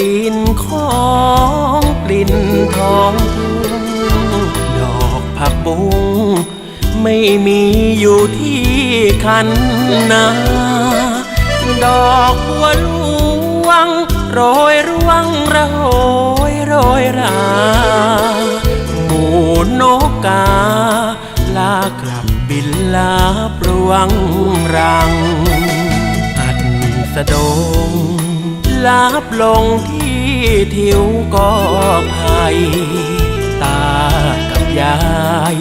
ดินของกลิ่นทองทุ่งดอกผักบุ้งไม่มีอยู่ที่คันนา ดอกบัวหลวงโรยร่วงระโหยโรยราหมูนกกา ลากลับบินลาปลวงรัง อัดสะดง ลาบลงที่ทิวก็ภัยตากับยาย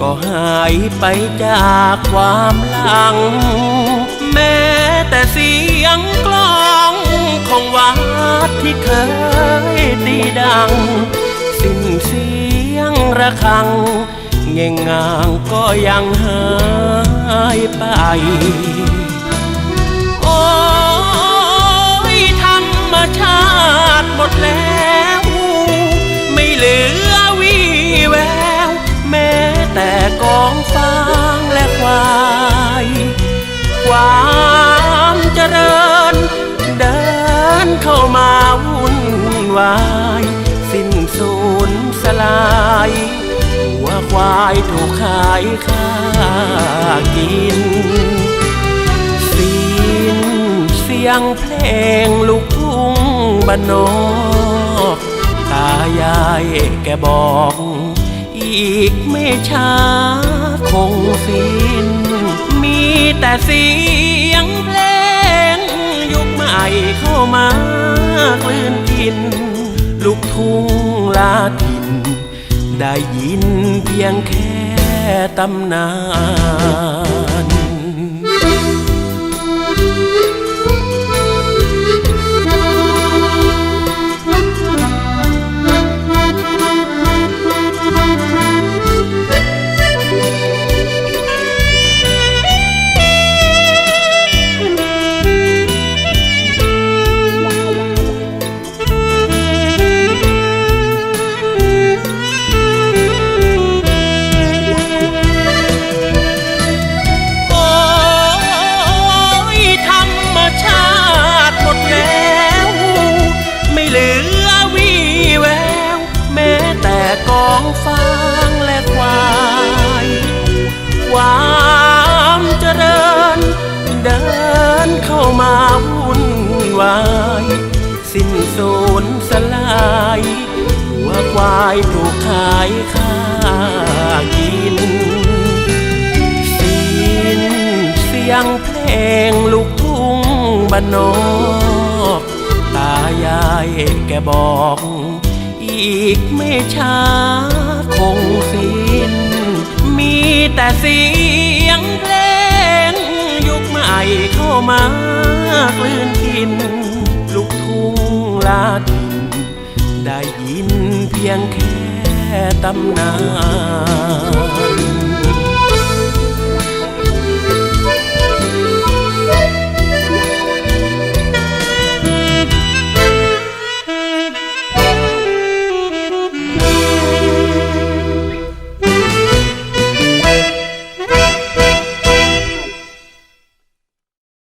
ก็หายไปจากความหลัง แม้แต่เสียงกลองของวัดที่เคยตีดัง สิ้นเสียงระฆัง เง่งงางก็ยังหายไป หมดแล้ว ไม่เหลือวี่แวว แม้แต่กองฟางและควายความเจริญ เดินเข้ามาวุ่นวาย สิ้นสูญสลายหัวควายถูกขายค่ากินสิ้นเสียงเพลงลูกทุ่ง บ้านนอกตายายแกบอก อีกไม่ช้าคงสิ้น มีแต่เสียงเพลง ยุคใหม่เข้ามากลืนกิน ลูกทุ่งลาทิน ได้ยินเพียงแค่ตำนาน กองฟางและควายความเจริญ เดินเข้ามาวุ่นวาย สิ้นสูญสลายหัวควายถูกขายค่ากินสิ้นเสียงเพลงลูกทุ่งบ้านนอก ตายายแกบอก อีกไม่ช้าคงสิ้น มีแต่เสียงเพลง ยุคใหม่เข้ามาคลืนกิน ลูกทุ่งลาดิน ได้ยินเพียงแค่ตำนาน